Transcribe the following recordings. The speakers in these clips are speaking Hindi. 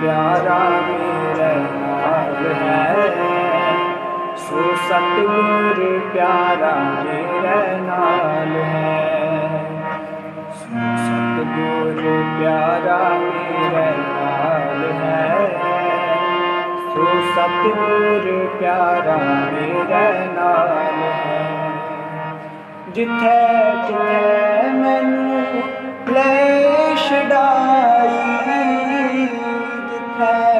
प्यारा मेरे नाल है सो सतगुर प्यारा मेरे नाल है। सो सतगुर प्यारा मेरे नाल है सो सतगुर प्यारा मेरे नाल है। जिथे जिथे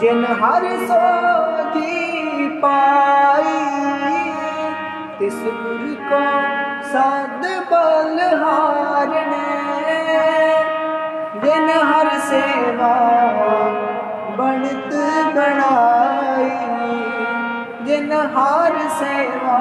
ਜਿਨ ਹਰ ਸੋ ਪਾਈ, ਤਿਸ ਗੁਰ ਕੋ ਸਦ ਬਲ ਹਾਰਨੇ। ਜਿਨ ਹਰ ਸੇਵਾ ਬਣਤ ਬਣਾਈ, ਜਿਨ ਹਰ ਸੇਵਾ